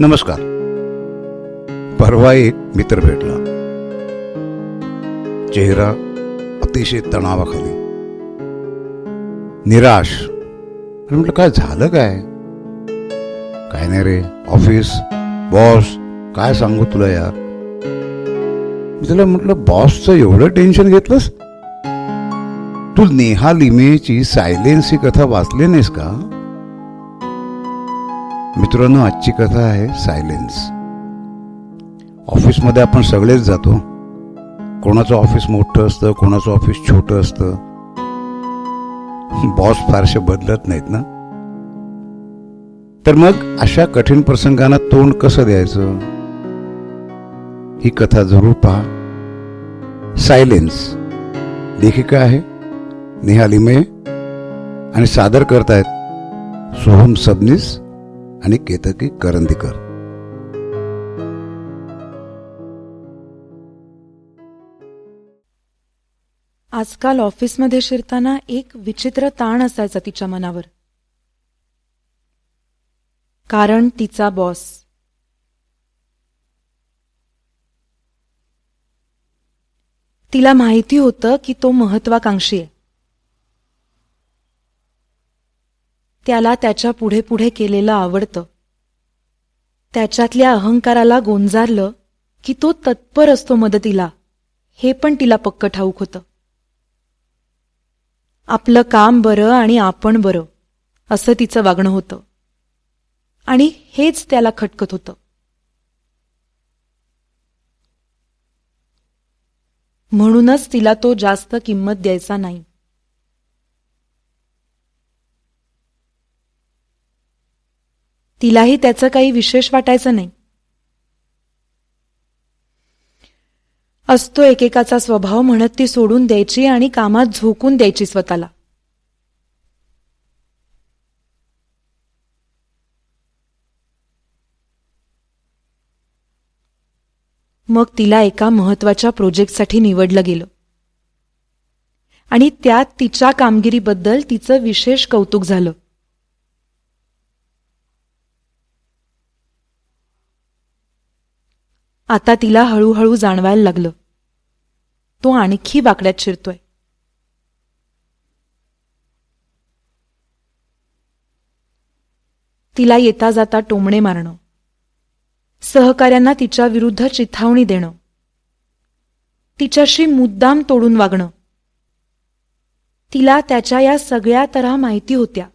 नमस्कार. परवा एक मित्र भेटला. चेहरा अतिशय तणावाखाली. निराश. म्हटलं काय झालं काय? काय नाही रे ऑफिस बॉस काय सांगू तुला यार? मी तुला म्हटलं बॉसचं एवढं टेन्शन घेतलंस? तू नेहा लिमेची सायलेन्स ही कथा वाचली नाहीस का? मित्रांनो आजची कथा आहे सायलेन्स. ऑफिसमध्ये आपण सगळेच जातो. कोणाचं ऑफिस मोठं असतं कोणाचं ऑफिस छोटं असतं. बॉस फारसे बदलत नाहीत ना? तर मग अशा कठीण प्रसंगांना तोंड कसं द्यायचं? ही कथा जरूर पहा. सायलेन्स. लेखिका आहे निहालिमे आणि सादर करतायत सोहम सबनीस आणि केतकी करंदीकर. आजकाल ऑफिसमध्ये शिरताना एक विचित्र ताण असायचा तिच्या मनावर. कारण तिचा बॉस. तिला माहिती होतं की तो महत्वाकांक्षी आहे. त्याला त्याच्या पुढे पुढे केलेलं आवडतं. त्याच्यातल्या अहंकाराला गोंजारलं की तो तत्पर असतो मदतीला. हे पण तिला पक्क ठाऊक होतं. आपलं काम बरं आणि आपण बरं असं तिचं वागणं होतं. आणि हेच त्याला खटकत होतं. म्हणूनच तिला तो जास्त किंमत द्यायचा नाही. तिलाही त्याचं काही विशेष वाटायचं नाही. असतो एकेकाचा स्वभाव म्हणत ती सोडून द्यायची आणि कामात झोकून द्यायची स्वतःला. मग तिला एका महत्त्वाच्या प्रोजेक्टसाठी निवडलं गेलं. आणि त्यात तिच्या कामगिरीबद्दल तिचं विशेष कौतुक झालं. आता तिला हळूहळू जाणवायला लागलं. तो आणखी वाकड्यात शिरतोय. तिला येता जाता टोमणे मारणं. सहकाऱ्यांना तिच्या विरुद्ध चिथावणी देणं. तिच्याशी मुद्दाम तोडून वागणं. तिला त्याच्या या सगळ्या तऱ्हा माहिती होत्या.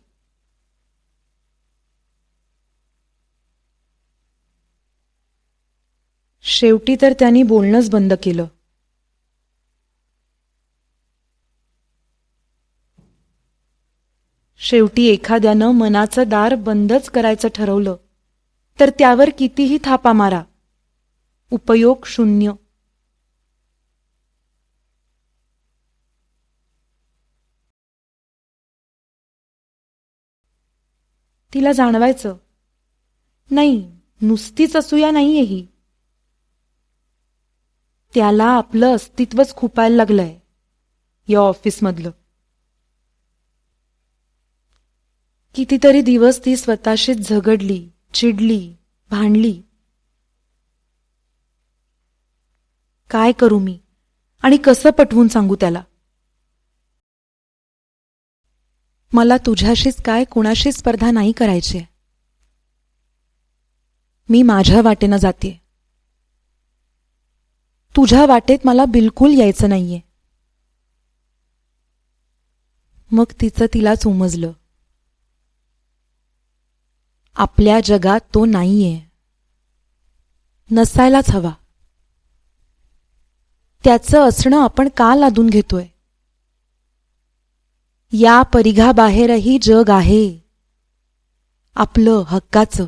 शेवटी तर त्यांनी बोलणंच बंद केलं. शेवटी एखाद्यानं मनाचं दार बंदच करायचं ठरवलं तर त्यावर कितीही थापा मारा. उपयोग शून्य. तिला जाणवायचं नाही नुसतीच असूया नाहीये ही. त्याला आपलं अस्तित्वच खुपायला लागलंय. या ऑफिसमधलं. कितीतरी दिवस ती स्वतःशीच झगडली चिडली भांडली. काय करू मी? आणि कसं पटवून सांगू त्याला? मला तुझ्याशीच काय कुणाशी स्पर्धा नाही करायची मी माझ्या वाटेनं जाते तुझ्या वाटेत मला बिलकुल यायचं नाहीये. मग तिचं तिलाच उमजलं. आपल्या जगात तो नाहीये. नसायलाच हवा. त्याचं असणं आपण का लादून घेतोय? या परिघाबाहेरही जग आहे. आपलं हक्काचं.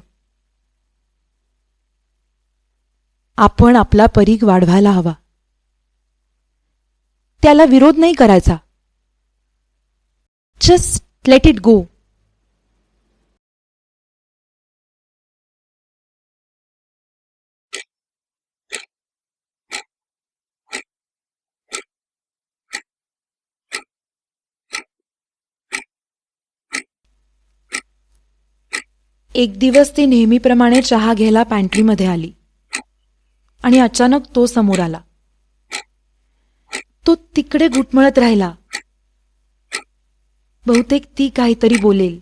आपण आपला परीघ वाढवायला हवा. त्याला विरोध नाही करायचा. जस्ट लेट इट गो एक दिवस ती नेहमीप्रमाणे चहा घ्यायला पॅन्ट्रीमध्ये आली. आणि अचानक तो समोर आला. तो तिकडे घुटमळत राहिला. बहुतेक ती काहीतरी बोलेल.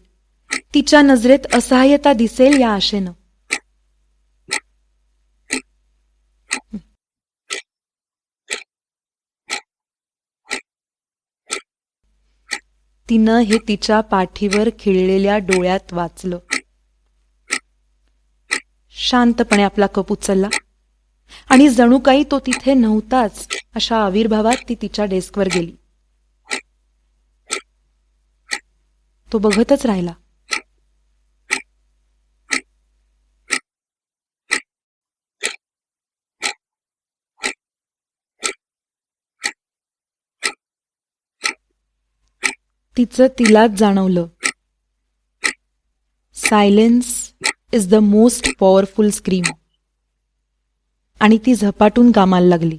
तिच्या नजरेत असहाय्यता दिसेल या आशेनं. तिनं हे तिच्या पाठीवर खिळलेल्या डोळ्यात वाचलं. शांतपणे आपला कप उचलला. आणि जणू काही तो तिथे नव्हताच. अशा आविर्भावात ती तिच्या डेस्कवर गेली. तो बघतच राहिला. तिचं तिलाच जाणवलं. Silence is the most powerful scream आणि ती झपाटून कामाला लागली.